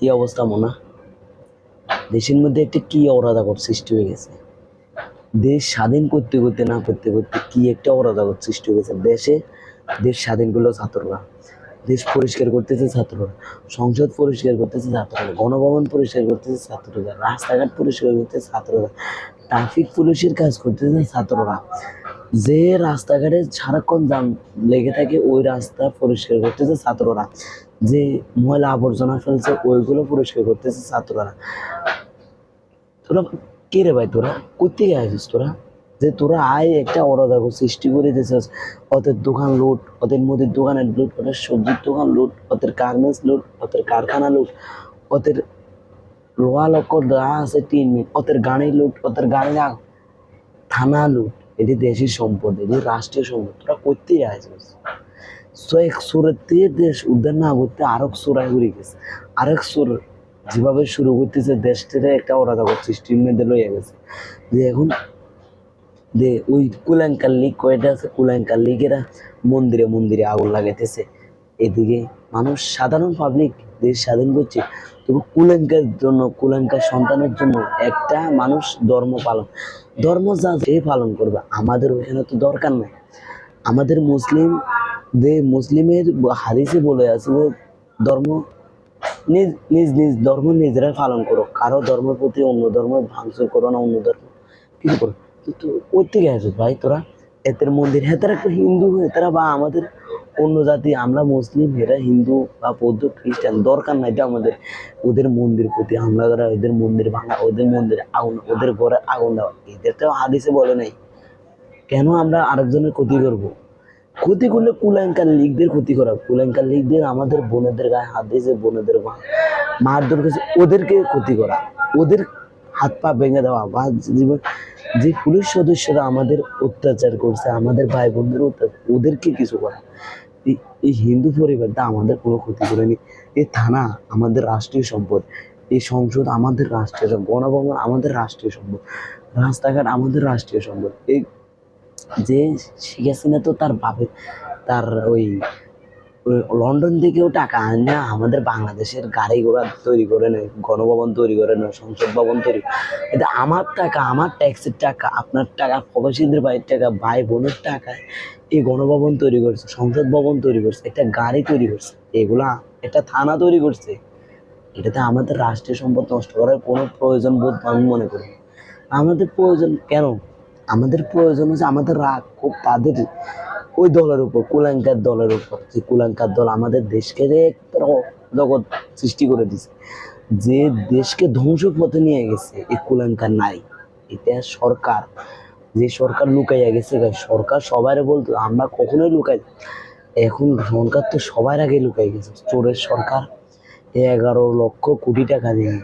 কি অবস্থা মোনা? দেশের মধ্যে একটা কি অরাজকর সৃষ্টি হয়ে গেছে? দেশ স্বাধীন করতে করতে না করতে করতে কি একটা অরাজকর সৃষ্টি হয়ে গেছে? দেশে দেশ স্বাধীন করল ছাত্ররা। দেশ পরিষ্কার করতেছে ছাত্ররা। সংসদ পরিষ্কার করতেছে ছাত্ররা। গণভবন পরিষ্কার করতেছে ছাত্ররা। রাস্তাঘাট পরিষ্কার করতেছে ছাত্ররা। ট্রাফিক পুলিশের কাজ করতেছে ছাত্ররা। যে রাস্তাঘাটে সারাক্ষণ জাম লেগে থাকে, ওই রাস্তা পরিষ্কার করতেছে ছাত্ররা। যে ময়লা আবর্জনা ফেলছে, ওইগুলো পরিষ্কার করতেছে ছাত্ররা। তোরা কে রে ভাই তোরা? কোথেকে আসিস তোরা? যে তোরা আয় একটা অরাজক সৃষ্টি করে দিয়েছিস। ওদের দোকান লুট, ওদের মুদির দোকানের লুট, ওদের সবজির দোকান লুট, ওদের গার্মেন্টস লুট, ওদের কারখানা লুট, ওদের লোহা লক্কর যা আছে তিন মিনিট, ওদের গাড়ি লুট, ওদের গাড়ি না, থানা লুট। এটি দেশের সম্পদ, এটি রাষ্ট্রীয় সম্পদ। তোরা করতেই আসিস? সো এক সুরের দেশ উদ্ধার না করতে আরেক সুরায় ঘুরে গেছে। আরেক সুর যেভাবে শুরু করতেছে দেশটারে একটা অরাজক সৃষ্টির মধ্যে লইয়া গেছে। যে এখন যে ওই কুলাঙ্কার লিগ কয়টা আছে, কুলাঙ্কার লিগেরা মন্দিরে মন্দিরে আগুন লাগাইতেছে। এদিকে মানুষ, সাধারণ পাবলিক দেশ স্বাধীন করছে। তবু কুলাঙ্কার জন্য, কুলাঙ্কার সন্তানের জন্য একটা মানুষ ধর্ম পালন। ধর্ম যা যে পালন করবে, আমাদের ওইখানে তো দরকার নাই। আমাদের মুসলিম যে মুসলিমের হাদিসে বলে আছে যে ধর্ম নিজ নিজ নিজ ধর্ম নিজেরাই পালন করো। কারও ধর্মের প্রতি অন্য ধর্ম ভাঙচুর করো না, অন্য ধর্ম কিছু করো। তো তো ওই থেকে আসিস ভাই, তোরা এদের মন্দির হেতারা একটা হিন্দু হেতারা বা আমাদের অন্য জাতি, আমরা মুসলিম, এরা হিন্দু বা বৌদ্ধ, খ্রিস্টান, দরকার নাই তো আমাদের। ওদের মন্দির প্রতি হামলা করা, ওদের মন্দির ভাঙা, ওদের মন্দিরে আগুন, ওদের ঘরে আগুন দেওয়া। এদের তো হাদিসে বলে নাই। কেন আমরা আরেকজনের ক্ষতি করব? ক্ষতি করলে কুলাঙ্কার লিগদের ক্ষতি করা কুলাঙ্কার লিগদের, আমাদের বোনেদের গায়ে হাত দিয়েছে, বোনেদের মারধর করেছে, ওদেরকে ক্ষতি করা। ওদের হাত পা ভেঙে দেওয়া বা জীবন যে পুলিশ সদস্যরা আমাদের অত্যাচার করছে, আমাদের ভাই বোনদের অত্যাচার ওদেরকে কিছু করা। এই- এই হিন্দু পরিবারটা আমাদের কোনো ক্ষতি করেনি। এই থানা আমাদের রাষ্ট্রীয় সম্পদ। এই সংসদ আমাদের রাষ্ট্রীয় সম্পদ। গণভবন আমাদের রাষ্ট্রীয় সম্পদ। রাস্তাঘাট আমাদের রাষ্ট্রীয় সম্পদ। এই যে শেখ তো তার বাপে, তার ওই লন্ডন থেকেও টাকা আনে আমাদের বাংলাদেশের গাড়ি ঘোড়া তৈরি করে নেয়, গণভবন তৈরি করে নেয়, সংসদ ভবন তৈরি। এটা আমার টাকা, আমার ট্যাক্সের টাকা, আপনার টাকা, প্রবাসীদের ভাইয়ের টাকা, ভাই বোনের টাকায় এই গণভবন তৈরি করছে, সংসদ ভবন তৈরি করছে, একটা গাড়ি তৈরি করছে, এগুলা একটা থানা তৈরি করছে। এটাতে আমাদের রাষ্ট্রীয় সম্পদ নষ্ট করার কোনো প্রয়োজন বোধ আমি মনে করি। আমাদের প্রয়োজন কেন? আমাদের প্রয়োজন হচ্ছে আমাদের রাগ খুব তাদের ওই দলের উপর, কুলাঙ্কার দলের উপর। যে কুলাঙ্কার দল আমাদের দেশকে একটা জগৎ সৃষ্টি করে দিছে, যে দেশকে ধ্বংসের পথে নিয়ে গেছে এই কুলাঙ্কার নাই। এটা সরকার, যে সরকার লুকাইয়া গেছে সরকার সবাই বলতো, আমরা কখনোই লুকাই এখন সরকার তো সবার আগে লুকাই গেছে। চোরের সরকার এগারো লক্ষ কোটি টাকা দিয়ে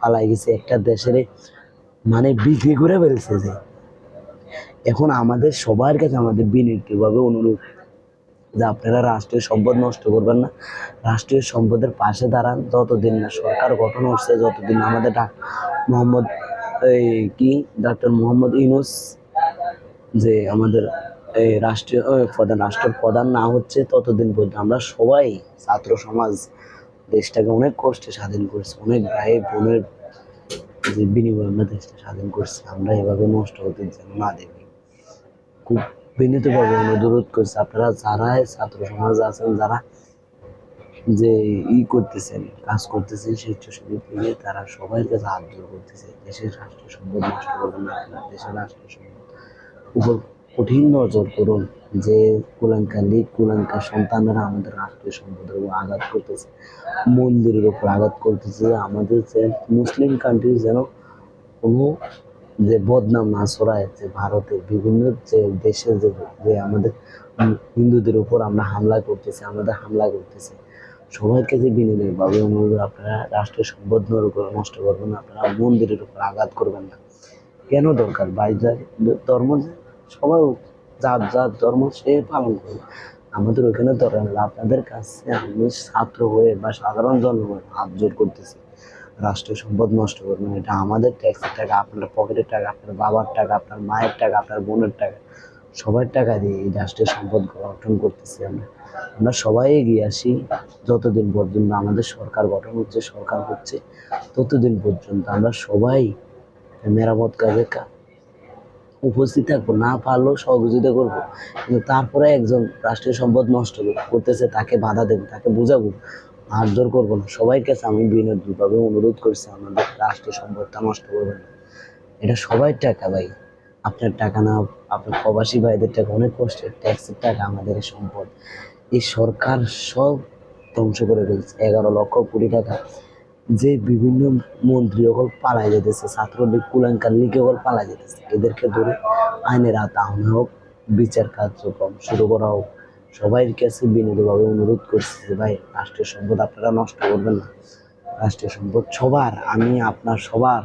পালাই গেছে একটা দেশের মানে বিক্রি করে ফেলছে যে। এখন আমাদের সবার কাছে আমাদের বিনীতভাবে অনুরোধ যে আপনারা রাষ্ট্রীয় সম্পদ নষ্ট করবেন না। রাষ্ট্রীয় সম্পদের পাশে দাঁড়ান। যতদিন না সরকার গঠন হচ্ছে, যতদিন আমাদের মোহাম্মদ, এই কি? ডাক্তার মোহাম্মদ ইউনুস যে আমাদের এই রাষ্ট্রীয় প্রধান, রাষ্ট্রের প্রধান না হচ্ছে, ততদিন পর্যন্ত আমরা সবাই ছাত্র সমাজ, দেশটাকে অনেক কষ্টে স্বাধীন করছে। অনেক ভাই বোনের যে বিনিময়ে আমরা দেশটা স্বাধীন করছি, আমরা এভাবে নষ্ট হতে যেন না দেবে খুব বিনীতভাবে অনুরোধ করছি আপনারা যারা ছাত্র সমাজ আছেন, যারা যে ই করতেছেন, কাজ করতেছেন, স্বেচ্ছাসেবী থেকে, তারা সবাই কাছে হাত করতেছে, দেশের রাষ্ট্র সম্পদ নষ্ট করবেন না দেশের রাষ্ট্র সম্পদ উপর কঠিন নজর করুন যে কুলাঙ্কা লীগ, কুলাঙ্কা সন্তানরা আমাদের রাষ্ট্রীয় সম্পদের উপর আঘাত করতেছে, মন্দিরের উপর আঘাত করতেছে। আমাদের যে মুসলিম কান্ট্রি যেন কোনো যে বদনাম না ছড়ায়, যে ভারতের বিভিন্ন যে দেশের যে আমাদের হিন্দুদের উপর আমরা হামলা করতেছি, আমাদের হামলা করতেছে, সবাইকে যে বিনিয়োগভাবে অনুরোধ, আপনারা রাষ্ট্রীয় সম্পদ নষ্ট করবেন আপনারা মন্দিরের উপর আঘাত করবেন না। কেন দরকার? বাইজার ধর্ম যে সবাই যার যার ধর্ম সে পালন করবে আমাদের ওখানে নেই। আপনাদের কাছে আমি ছাত্র হয়ে বা সাধারণ জন্ম হাত জোর করতেছি রাষ্ট্রীয় সম্পদ নষ্ট করবেন এটা আমাদের ট্যাক্সের টাকা, আপনার পকেটের টাকা, আপনার বাবার টাকা, আপনার মায়ের টাকা, আপনার বোনের টাকা, সবার টাকা দিয়ে এই রাষ্ট্রীয় সম্পদ গঠন করতেছি আমরা আমরা সবাই এগিয়ে আসি, যতদিন পর্যন্ত আমাদের সরকার গঠন হচ্ছে, সরকার হচ্ছে, ততদিন পর্যন্ত আমরা সবাই মেরামত কাজে উপস্থিত থাকব, না পারলেও সহযোগিতা করব। কিন্তু তারপরে একজন রাষ্ট্রীয় সম্পদ নষ্ট করতেছে, তাকে বাধা দেবো, তাকে বোঝাবো, মারধর করব না। সবাই কাছে আমি বিনোদভাবে অনুরোধ করছি, আমাদের রাষ্ট্রীয় সম্পদটা নষ্ট করবেন না। এটা সবাই টাকা ভাই। আপনার টাকা না, আপনার প্রবাসী ভাইদের টাকা, অনেক কষ্টের ট্যাক্সের টাকা আমাদের সম্পদ। এই সরকার সব ধ্বংস করে ফেলছে। এগারো লক্ষ কোটি টাকা। যে বিভিন্ন মন্ত্রী সকল পালাই যেতেছে ছাত্রলীগ, কুলাঙ্কার লীগ সকল পালাই যেতেছে এদেরকে ধরে আইনের আনা হোক, বিচার কার্যক্রম শুরু করা হোক। সবাই কাছে বিনীতভাবে অনুরোধ করছি যে, ভাই, রাষ্ট্রীয় সম্পদ আপনারা নষ্ট করবেন না। রাষ্ট্রীয় সম্পদ সবার, আমি আপনার সবার